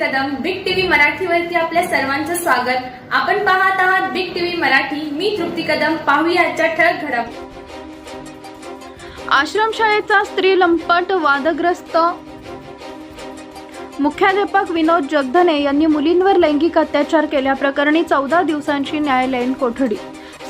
Kadam big TV मराठीवरती आपल्या सर्वांचं स्वागत. आपण पाहत आहात बिग टीव्ही मराठी. मी तृप्ती कदम. पाहूया आजच्या ठळक घडामोडी आश्रमशाळेचा स्त्री लंपट वादग्रस्त. मुख्याध्यापक विनोद जगधने यांनी मुलींवर लैंगिक अत्याचार केल्याप्रकरणी चौदा दिवसांची न्यायालयीन कोठडी.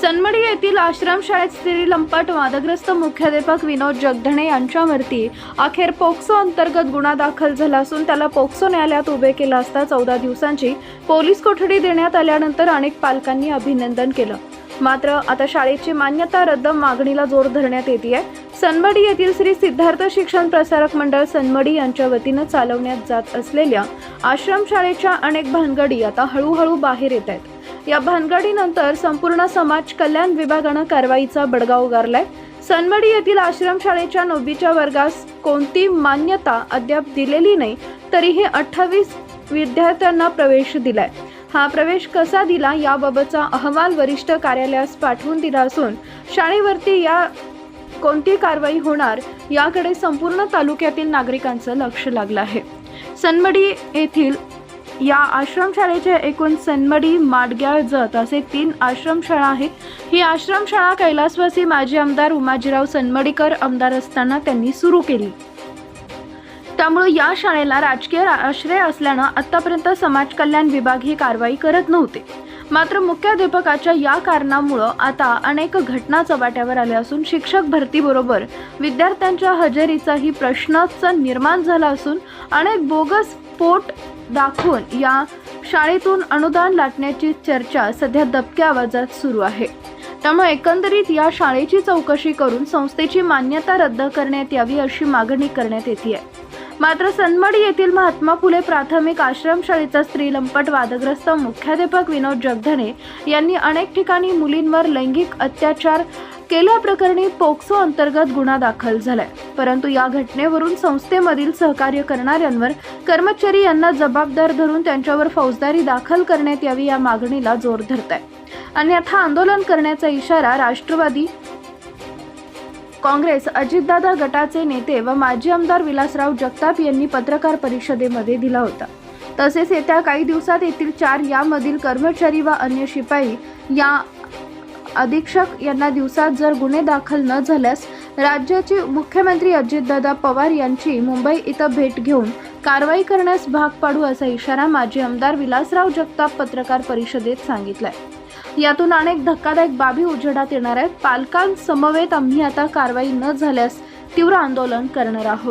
सनमडी येथील आश्रमशाळेत स्त्री लंपट वादग्रस्त मुख्याध्यापक विनोद जगधणे यांच्यावरती अखेर पोक्सो अंतर्गत गुन्हा दाखल झाला असून त्याला पोक्सो न्यायालयात उभे केलं असता चौदा दिवसांची पोलीस कोठडी देण्यात आल्यानंतर अनेक पालकांनी अभिनंदन केलं. मात्र आता शाळेची मान्यता रद्द मागणीला जोर धरण्यात येते सनमडी येथील श्री सिद्धार्थ शिक्षण प्रसारक मंडळ सनमडी यांच्या वतीनं चालवण्यात जात असलेल्या आश्रमशाळेच्या अनेक भानगडी आता हळूहळू बाहेर येत आहेत. या भानगडीनंतर संपूर्ण समाज कल्याण विभागानं कारवाईचा बडगा उगारलाय. सनमडी येथील आश्रमशाळेच्या नववीच्या वर्गास कोणती मान्यता अद्याप दिलेली नाही तरीही अठ्ठावीस विद्यार्थ्यांना प्रवेश दिलाय. हा प्रवेश कसा दिला याबाबतचा अहवाल वरिष्ठ कार्यालयास पाठवून दिला असून शाळेवरती या कोणती कारवाई होणार याकडे संपूर्ण तालुक्यातील नागरिकांचं लक्ष लागलं आहे. सनमडी येथील या आश्रमशाळेचे एकूण सनमडी माडग्याळ जत असे तीन आश्रमशाळा आहेत. ही आश्रमशाळा कैलासवासी माजी आमदार उमाजीराव सनमडीकर आमदार असताना त्यांनी सुरू केली. त्यामुळे या शाळेला राजकीय आश्रय असल्यानं आतापर्यंत समाज कल्याण विभाग ही कारवाई करत नव्हते. मात्र मुख्याध्यापकाच्या या कारणामुळं आता अनेक घटना चव्हाट्यावर आल्या असून शिक्षक भरतीबरोबर विद्यार्थ्यांच्या हजेरीचाही प्रश्नच निर्माण झाला असून अनेक बोगस पोट दाखवून या शाळेतून अनुदान लाटण्याची चर्चा सध्या दबक्या आवाजात सुरू आहे. त्यामुळे एकंदरीत या शाळेची चौकशी करून संस्थेची मान्यता रद्द करण्यात यावी अशी मागणी करण्यात येते आहे मात्र सनमडी येथील महात्मा फुले प्राथमिक आश्रमशाळेचा स्त्री लंपट वादग्रस्त मुख्याध्यापक विनोद जगधने यांनी अनेक ठिकाणी मुलींवर लैंगिक अत्याचार केल्याप्रकरणी पोक्सो अंतर्गत गुन्हा दाखल झालाय. परंतु या घटनेवरून संस्थेमधील सहकार्य करणाऱ्यांवर कर्मचारी यांना जबाबदार धरून त्यांच्यावर फौजदारी दाखल करण्यात यावी या मागणीला जोर धरत आहे अन्यथा आंदोलन करण्याचा इशारा राष्ट्रवादी काँग्रेस अजितदादा गटाचे नेते व माजी आमदार विलासराव जगताप यांनी पत्रकार परिषदेमध्ये दिला होता. तसेच येत्या काही दिवसात येथील चार यामधील कर्मचारी व अन्य शिपाई या अधीक्षक यांना दिवसात जर गुन्हे दाखल न झाल्यास राज्याचे मुख्यमंत्री अजितदादा पवार यांची मुंबई इथं भेट घेऊन कारवाई करण्यास भाग पाडू असा इशारा माजी आमदार विलासराव जगताप पत्रकार परिषदेत सांगितलाय. यातून अनेक धक्कादायक बाबी उजेडात येणार आहेत. पालकांसमवेत आम्ही आता कारवाई न झाल्यास तीव्र आंदोलन करणार आहोत.